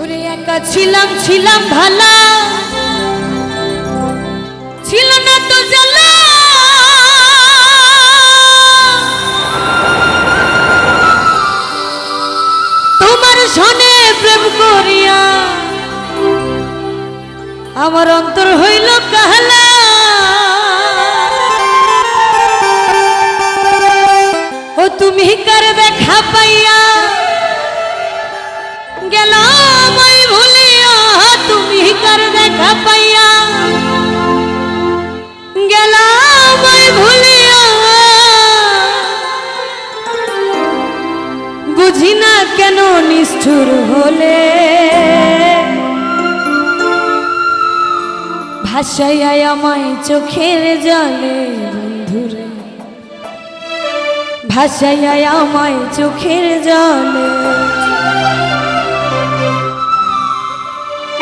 ওরে একা ছিলাম ছিলাম ভালা। ছিল না তো তোমার সনে প্রেম করিয়া আমার অন্তর হইল কাহলা। ও তুমি কার দেখা পাইয়া? তুমি দেখা পাইয়া গেলাম ভুলিয়া। বুঝি না কেন নিষ্ঠুর হলে? ভাসাইয়াই আমায় চোখের জলে বন্ধুরে। ভাসাইয়াই আমায় চোখের জলে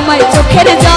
ভাসাইয়া আমার চোখের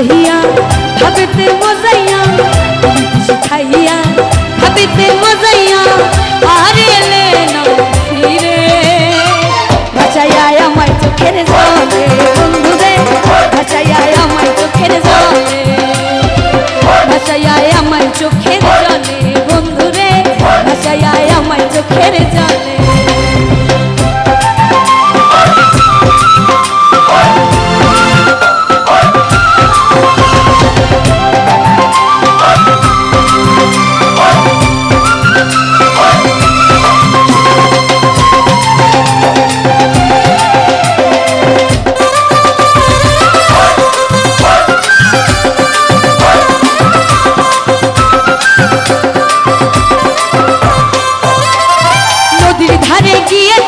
भैया भगत मोर গিয়ে